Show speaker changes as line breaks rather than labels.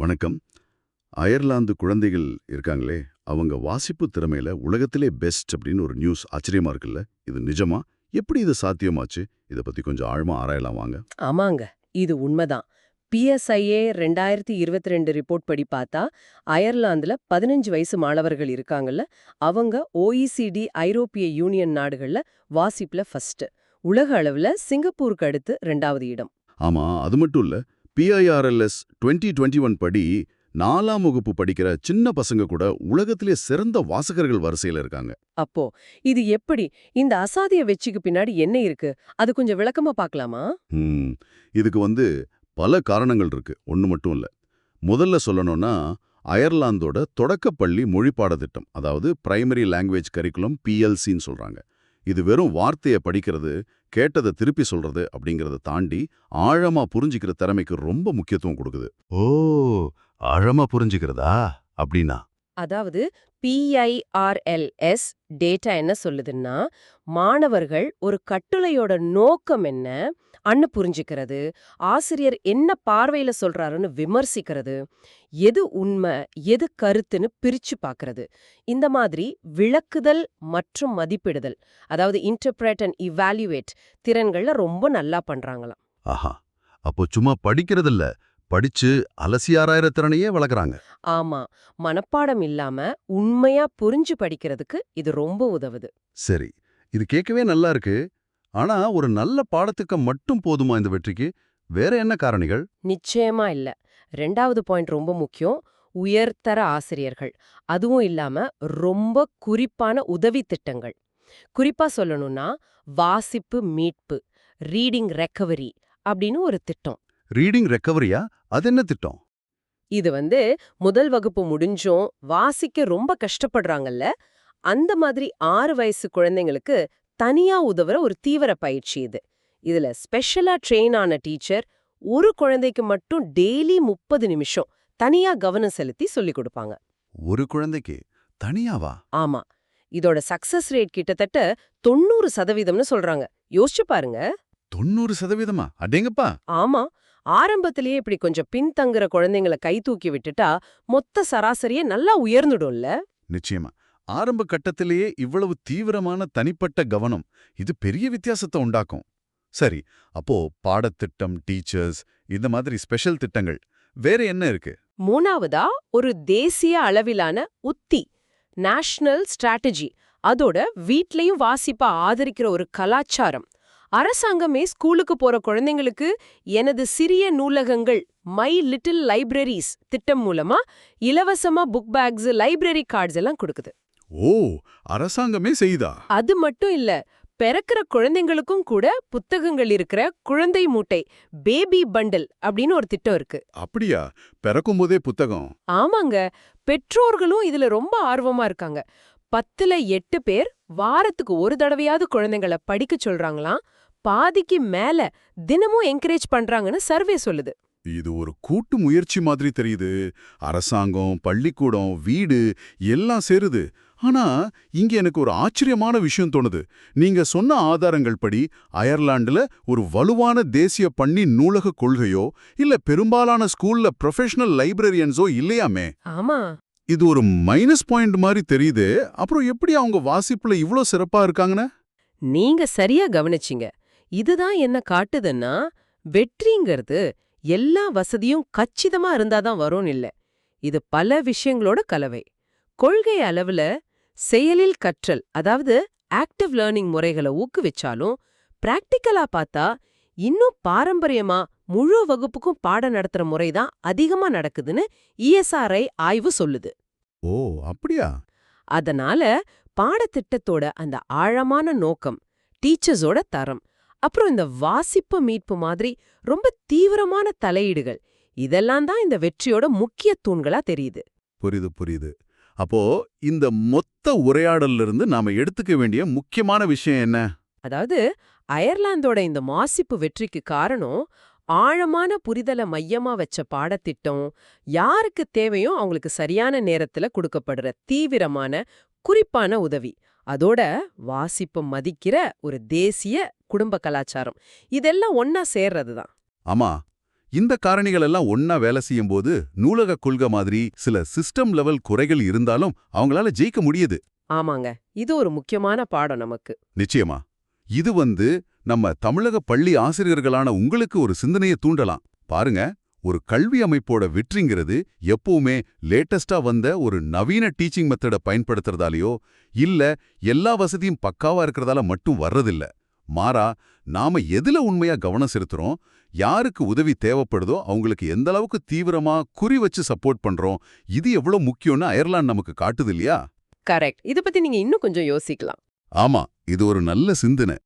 வணக்கம். அயர்லாந்து குழந்தைகள் இருக்காங்களே அவங்க வாசிப்பு திறமையில உலகத்திலே பெஸ்ட் அப்படின்னு ஒரு நியூஸ் ஆச்சரியமா இருக்குல்ல? இது நிஜமா? எப்படி இது சாத்தியமாச்சு? இத பத்தி கொஞ்சம் ஆழமா ஆராயலாம் வாங்க.
ஆமாங்க இது உண்மைதான். பிஎஸ்ஐஏ ரெண்டாயிரத்தி இருபத்தி ரெண்டு ரிப்போர்ட் படி பார்த்தா அயர்லாந்துல பதினஞ்சு வயசு மாணவர்கள் இருக்காங்கல்ல அவங்க ஓஇசிடி ஐரோப்பிய யூனியன் நாடுகள்ல வாசிப்புல ஃபர்ஸ்ட் உலக அளவுல சிங்கப்பூருக்கு அடுத்து ரெண்டாவது இடம்.
ஆமா அது மட்டும் இல்ல பிஐஆர்எல்எஸ் டுவெண்ட்டி டுவெண்ட்டி ஒன் படி நாலாம் வகுப்பு படிக்கிற சின்ன பசங்க கூட உலகத்திலே சிறந்த வாசகர்கள் வரிசையில இருக்காங்க.
அப்போ இது எப்படி? இந்த அசாதிய வெற்றிக்கு பின்னாடி என்ன இருக்கு? அது கொஞ்சம் விளக்கமா பார்க்கலாமா
இதுக்கு வந்து பல காரணங்கள் இருக்கு. ஒன்று மட்டும் இல்ல. முதல்ல சொல்லணும்னா அயர்லாந்தோட தொடக்கப்பள்ளி மொழி பாடத்திட்டம் அதாவது பிரைமரி லாங்குவேஜ் கரிக்குலம் பிஎல்சின்னு சொல்றாங்க. இது வெறும் வார்த்தையை படிக்கிறது கேட்டதை திருப்பி சொல்றது அப்படிங்கறத தாண்டி ஆழமா புரிஞ்சுக்கிற திறமைக்கு ரொம்ப முக்கியத்துவம் கொடுக்குது. ஓ ஆழமா புரிஞ்சுக்கிறதா? அப்படின்னா.
அதாவது பிஐஆர்எல்எஸ் டேட்டா என்ன சொல்லுதுன்னா மாணவர்கள் ஒரு கட்டுரையோட நோக்கம் என்ன அன்னு புரிஞ்சுக்கிறது. ஆசிரியர் என்ன பார்வையில சொல்றாருன்னு விமர்சிக்கிறது. எது உண்மை எது கருத்துன்னு பிரிச்சு பார்க்கறது இந்த மாதிரி விளக்குதல் மற்றும் மதிப்பிடுதல் அதாவது இன்டர்பிரேட் அண்ட் இவாலுவேட் திறன்கள்ல ரொம்ப நல்லா பண்றாங்களாம்.
ஆஹா அப்போ சும்மா படிக்கிறதில்ல. படிச்சு அலசி ஆராயிர திறனையே வளர்க்குறாங்க.
ஆமா. மனப்பாடம் இல்லாம உண்மையா புரிஞ்சு படிக்கிறதுக்கு இது ரொம்ப உதவுது.
சரி. இது கேட்கவே நல்லா இருக்கு. ஆனா ஒரு நல்ல பாடத்துக்கு மட்டும் போதுமா இந்த வெற்றிக்கு? வேற என்ன காரணிகள்?
நிச்சயமா இல்ல. ரெண்டாவது பாயிண்ட் ரொம்ப முக்கியம். உயர்தர ஆசிரியர்கள். அதுவும் இல்லாம ரொம்ப குறிப்பான உதவி திட்டங்கள். குறிப்பா சொல்லணும்னா வாசிப்பு மீட்பு ரீடிங் ரெக்கவரி அப்படின்னு ஒரு திட்டம்.
ரீடிங் ரெக்கவரியா? அது என்ன திட்டம்?
இது வந்து முதல் வகுப்பு முடிஞ்சும் வாசிக்க ரொம்ப கஷ்டப்படுறாங்கல்ல அந்த மாதிரி ஆறு வயசு குழந்தைங்களுக்கு தனியா உதவுற ஒரு தீவிர பயிற்சி இது. இதுல ஸ்பெஷலா ட்ரெயின் ஆன டீச்சர் ஒரு குழந்தைக்கு மட்டும் டெய்லி முப்பது நிமிஷம் தனியா கவனம் செலுத்தி சொல்லிக் கொடுப்பாங்க.
ஒரு குழந்தைக்கு? தனியாவா?
ஆமா. இதோட சக்சஸ் ரேட் கிட்டத்தட்ட தொண்ணூறு சதவீதம்னு சொல்றாங்க. யோசிச்சு பாருங்க.
தொண்ணூறு சதவீதமா? அடேங்கப்பா!
ஆமா. ஆரம்பத்திலேயே இப்படி கொஞ்சம் பின்தங்குற குழந்தைங்கள கை தூக்கி விட்டுட்டா மொத்த சராசரியே நல்லா உயர்ந்துடும்ல?
நிச்சயமா. ஆரம்ப கட்டத்திலேயே இவ்வளவு தீவிரமான தனிப்பட்ட கவனம் இது பெரிய வித்தியாசத்தை உண்டாக்கும். சரி அப்போ பாடத்திட்டம் டீச்சர்ஸ் இந்த மாதிரி ஸ்பெஷல் திட்டங்கள் வேற என்ன இருக்கு?
மூணாவதா ஒரு தேசிய அளவிலான உத்தி நேஷனல் ஸ்ட்ராட்டஜி அதோட வீட்லயும் வாசிப்பா ஆதரிக்கிற ஒரு கலாச்சாரம். அரசாங்கமே ஸ்கூலுக்கு போற குழந்தைங்களுக்கு எனது சிறிய நூலகங்கள் மை லிட்டில் லைப்ரரிஸ் திட்டம் மூலமா இலவசமா புக் பேக்ஸ் லைப்ரரி கார்ட்ஸ் எல்லாம் கொடுக்குது.
ஓ அரசாங்கமே செய்தா?
அது மட்டும் இல்ல பிறக்கிற குழந்தைங்களுக்கும் கூட புத்தகங்கள் இருக்கிற குழந்தை மூட்டை பேபி பண்டில் அப்படின்னு ஒரு திட்டம் இருக்கு.
அப்படியா? பிறக்கும் போதே புத்தகம்?
ஆமாங்க பெற்றோர்களும் இதுல ரொம்ப ஆர்வமா இருக்காங்க. பத்துல எட்டு பேர் வாரத்துக்கு ஒரு தடவையாவது குழந்தைங்கள படிக்க சொல்றாங்களாம். பாதிக்கு மேல தினமும் என்கரேஜ் பண்றாங்கன்னு சர்வே சொல்லுது.
இது ஒரு கூட்டு முயற்சி மாதிரி தெரியுது. அரசாங்கம் பள்ளிக்கூடம் வீடு எல்லாம் சேருது. ஆனா இங்க எனக்கு ஒரு ஆச்சரியமான விஷயம் தோணுது. நீங்க சொன்ன ஆதாரங்கள் படி அயர்லாண்டுல ஒரு வலுவான தேசிய பள்ளி நூலக கொள்கையோ இல்ல பெரும்பாலான ஸ்கூல்ல ப்ரொஃபஷனல் லைப்ரரியன்ஸோ இல்லையாமே?
ஆமா.
இது ஒரு மைனஸ் பாயிண்ட் மாதிரி தெரியுது. அப்புறம் எப்படி அவங்க வாசிப்புல இவ்ளோ சிறப்பா இருக்காங்கன்னு?
நீங்க சரியா கவனிச்சீங்க. இதுதான் என்ன காட்டுதுன்னா வெற்றிங்கிறது எல்லா வசதியும் கச்சிதமா இருந்தாதான் வரும்னு இல்ல. இது பல விஷயங்களோட கலவை. கொள்கை அளவுல செயலில் கற்றல் அதாவது ஆக்டிவ் லேர்னிங் முறைகளை ஊக்குவிச்சாலும் பிராக்டிக்கலா பார்த்தா இன்னும் பாரம்பரியமா முழு வகுப்புக்கும் பாடம் நடத்துற முறைதான் அதிகமா நடக்குதுன்னு இஎஸ்ஆர்ஐ ஆய்வு சொல்லுது.
ஓ அப்படியா?
அதனால பாடத்திட்டத்தோட அந்த ஆழமான நோக்கம் டீச்சர்ஸோட தரம் அப்புறம் இந்த வாசிப்பு மீட்பு மாதிரி ரொம்ப தீவிரமான தலையீடுகள். இதெல்லாம் தான் இந்த வெற்றியோட முக்கிய தூண்களா தெரியுது.
புரியுது புரியுது. அப்போ இந்த மொத்த உரையாடல்ல இருந்து நாம எடுத்துக்க வேண்டிய முக்கியமான விஷயம் என்ன?
அதாவது அயர்லாந்தோட இந்த வாசிப்பு வெற்றிக்கு காரணம் ஆழமான புரிதலை மையமா வச்ச பாடத்திட்டம் யாருக்கு தேவையோ அவங்களுக்கு சரியான நேரத்துல கொடுக்கப்படுற தீவிரமான குறிப்பான உதவி. அதோட வாசிப்பை மதிக்கிற ஒரு தேசிய குடும்ப கலாச்சாரம். இதெல்லாம் ஒன்னா சேர்றது தான்
ஆமா. இந்த காரணிகள் எல்லாம் ஒன்னா வேலை செய்யும் போது நூலக கொள்கை மாதிரி சில சிஸ்டம் லெவல் குறைகள் இருந்தாலும் அவங்களால ஜெயிக்க முடியுது.
ஆமாங்க. இது ஒரு முக்கியமான பாடம் நமக்கு.
நிச்சயமா. இது வந்து நம்ம தமிழக பள்ளி ஆசிரியர்களான உங்களுக்கு ஒரு சிந்தனையை தூண்டலாம். பாருங்க. ஒரு கல்வி அமைப்போட வெற்றிங்கிறது எப்பவுமே லேட்டஸ்டா வந்த ஒரு நவீன டீச்சிங் மெத்தட பயன்படுத்துறதாலயோ இல்ல எல்லா வசதியும் பக்காவா இருக்கிறதால மட்டும் வர்றதில்ல. மாறா நாம எதுல உண்மையா கவனம் செலுத்துறோம் யாருக்கு உதவி தேவைப்படுதோ அவங்களுக்கு எந்த அளவுக்கு தீவிரமா குறி வச்சு சப்போர்ட் பண்றோம் இது எவ்வளவு முக்கியம்னு அயர்லாந்து நமக்கு காட்டுது இல்லையா?
கரெக்ட் இத பத்தி நீங்க இன்னும் கொஞ்சம் யோசிக்கலாம்.
ஆமா இது ஒரு நல்ல சிந்தனை.